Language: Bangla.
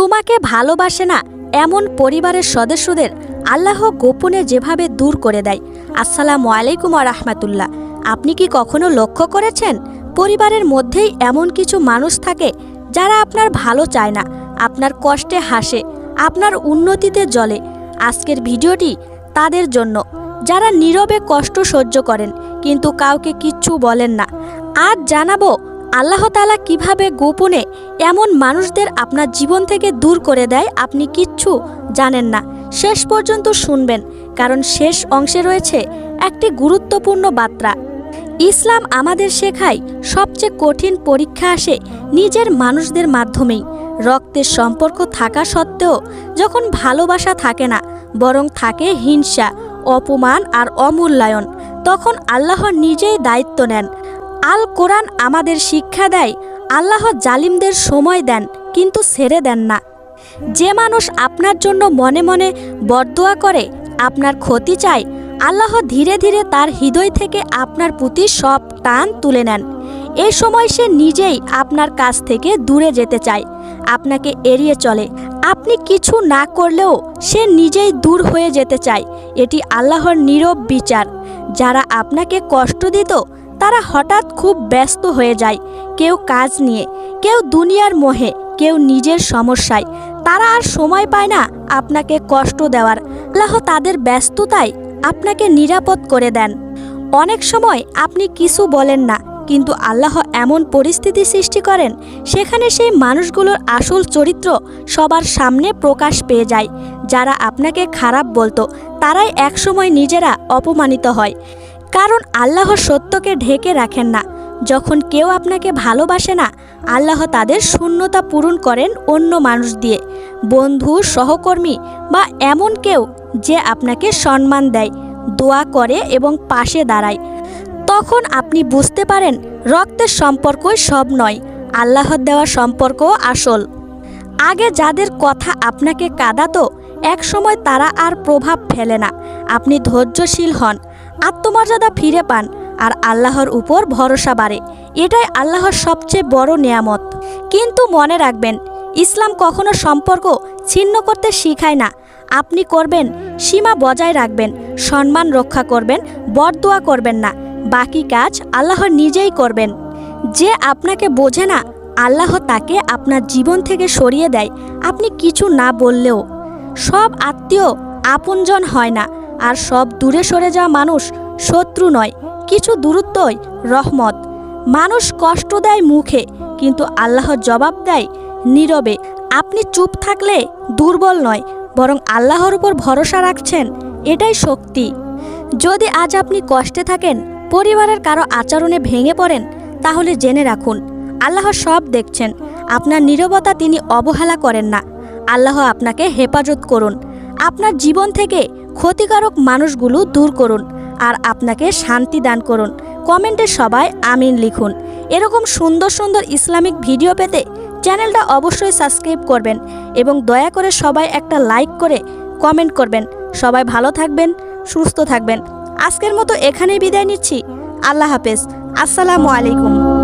তোমাকে ভালোবাসে না এমন পরিবারের সদস্যদের আল্লাহ গোপনে যেভাবে দূর করে দেয়। আসসালামু আলাইকুম রাহমাতুল্লাহ। আপনি কি কখনো লক্ষ্য করেছেন? পরিবারের মধ্যেই এমন কিছু মানুষ থাকে যারা আপনার ভালো চায় না, আপনার কষ্টে হাসে, আপনার উন্নতিতে জ্বলে। আজকের ভিডিওটি তাদের জন্য। যারা নীরবে কষ্ট সহ্য করেন, কিন্তু কাউকে কিচ্ছু বলেন না। আজ জানাব আল্লাহ তালা কীভাবে গোপনে এমন মানুষদের আপনার জীবন থেকে দূর করে দেয় আপনি কিচ্ছু জানেন না। শেষ পর্যন্ত শুনবেন, কারণ শেষ অংশে রয়েছে একটি গুরুত্বপূর্ণ বার্তা। ইসলাম আমাদের শেখায় সবচেয়ে কঠিন পরীক্ষা আসে নিজের মানুষদের মাধ্যমেই। রক্তের সম্পর্ক থাকা সত্ত্বেও যখন ভালোবাসা থাকে না, বরং থাকে হিংসা, অপমান আর অমূল্যায়ন, তখন আল্লাহ নিজেই দায়িত্ব নেন। আল কোরআন আমাদের শিক্ষা দেয়, আল্লাহ জালিমদের সময় দেন, কিন্তু ছেড়ে দেন না। যে মানুষ আপনার জন্য মনে মনে বরদোয়া করে, আপনার ক্ষতি চায়, আল্লাহ ধীরে ধীরে তার হৃদয় থেকে আপনার প্রতি সব টান তুলে নেন। এ সময় সে নিজেই আপনার কাছ থেকে দূরে যেতে চায়, আপনাকে এড়িয়ে চলে। আপনি কিছু না করলেও সে নিজেই দূর হয়ে যেতে চায়। এটি আল্লাহর নীরব বিচার। যারা আপনাকে কষ্ট দিত তারা হঠাৎ খুব ব্যস্ত হয়ে যায়। কেউ কাজ নিয়ে, কেউ দুনিয়ার মোহে, কেউ নিজের সমস্যায়। তারা আর সময় পায় না আপনাকে কষ্ট দেওয়ার। আল্লাহ তাদের ব্যস্ততায় আপনাকে নিরাপদ করে দেন। অনেক সময় আপনি কিছু বলেন না, কিন্তু আল্লাহ এমন পরিস্থিতি সৃষ্টি করেন, সেখানে সেই মানুষগুলোর আসল চরিত্র সবার সামনে প্রকাশ পেয়ে যায়। যারা আপনাকে খারাপ বলতো, তারাই একসময় নিজেরা অপমানিত হয়। কারণ আল্লাহ সত্যকে ঢেকে রাখেন না। যখন কেউ আপনাকে ভালোবাসে না, আল্লাহ তাদের শূন্যতা পূরণ করেন অন্য মানুষ দিয়ে। বন্ধু, সহকর্মী বা এমন কেউ যে আপনাকে সম্মান দেয়, দোয়া করে এবং পাশে দাঁড়ায়। তখন আপনি বুঝতে পারেন, রক্তের সম্পর্কই সব নয়, আল্লাহর দেওয়া সম্পর্ক আসল। আগে যাদের কথা আপনাকে কাঁদাতো এক সময় তারা আর প্রভাব ফেলে না। আপনি ধৈর্যশীল হন আত্মমর্যাদা ফিরে পান আর আল্লাহর উপর ভরসা বাড়ে। এটাই আল্লাহর সবচেয়ে বড় নেয়ামত। কিন্তু মনে রাখবেন, ইসলাম কখনো সম্পর্ক ছিন্ন করতে শিখায় না। আপনি করবেন, সীমা বজায় রাখবেন, সম্মান রক্ষা করবেন, বরদোয়া করবেন না। বাকি কাজ আল্লাহ নিজেই করবেন। যে আপনাকে বোঝে না, আল্লাহ তাকে আপনার জীবন থেকে সরিয়ে দেয়। আপনি কিছু না বললেও। সব আত্মীয় আপনজন হয় না। আর সব দূরে সরে যাওয়া মানুষ শত্রু নয়, কিছু দূরত্বই রহমত। মানুষ কষ্ট দেয় মুখে, কিন্তু আল্লাহ জবাব দেয় নীরবে। আপনি চুপ থাকলে দুর্বল নয়, বরং আল্লাহর উপর ভরসা রাখছেন, এটাই শক্তি। যদি আজ আপনি কষ্টে থাকেন, পরিবারের কারও আচরণে ভেঙে পড়েন, তাহলে জেনে রাখুন, আল্লাহ সব দেখছেন। আপনার নীরবতা তিনি অবহেলা করেন না। আল্লাহ আপনাকে হেফাজত করুন। আপনার জীবন থেকে ক্ষতিকারক মানুষগুলো দূর করুন আর আপনাকে শান্তি দান করুন। কমেন্টে সবাই আমিন লিখুন। এরকম সুন্দর সুন্দর ইসলামিক ভিডিও পেতে চ্যানেলটা অবশ্যই সাবস্ক্রাইব করবেন এবং দয়া করে সবাই একটা লাইক করে কমেন্ট করবেন। সবাই ভালো থাকবেন, সুস্থ থাকবেন। আজকের মতো এখানেই বিদায় নিচ্ছি। আল্লাহ হাফেজ। আসসালামু আলাইকুম।